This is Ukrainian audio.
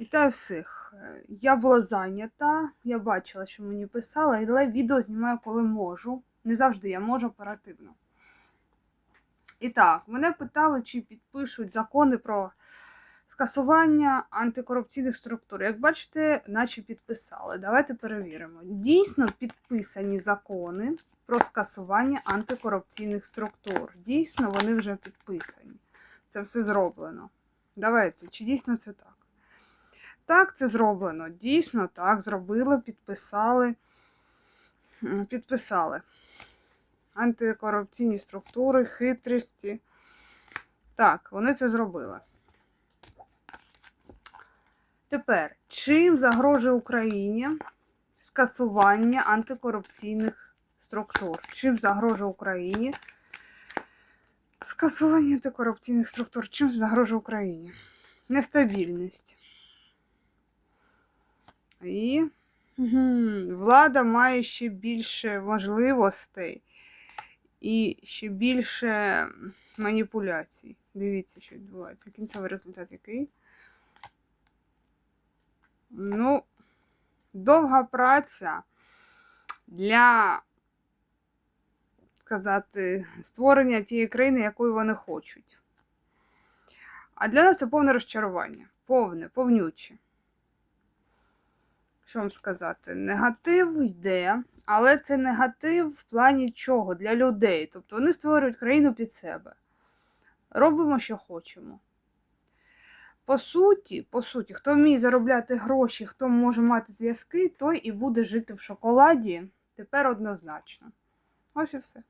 Вітаю всіх. Я була зайнята, я бачила, що мені писали, але відео знімаю, коли можу. Не завжди я можу оперативно. І так, мене питали, чи підпишуть закони про скасування антикорупційних структур. Як бачите, наче підписали. Давайте перевіримо. Дійсно підписані закони про скасування антикорупційних структур. Дійсно, вони вже підписані. Це все зроблено. Давайте, чи дійсно це так? Так, це зроблено. Дійсно, так, зробили, підписали. Підписали. Антикорупційні структури, хитрості. Так, вони це зробили. Тепер, чим загрожує Україні скасування антикорупційних структур? Чим загрожує Україні скасування антикорупційних структур? Чим загрожує Україні? Нестабільність. І мгм, влада має ще більше можливостей і ще більше маніпуляцій. Дивіться, що відбувається. Кінцевий результат який? Ну, довга праця для сказати, створення тієї країни, якої вони хочуть. А для нас це повне розчарування. Повне, повнюче що вам сказати, негатив йде, але це негатив в плані чого? Для людей. Тобто вони створюють країну під себе. Робимо, що хочемо. По суті, по суті, хто вміє заробляти гроші, хто може мати зв'язки, той і буде жити в шоколаді тепер однозначно. Ось і все.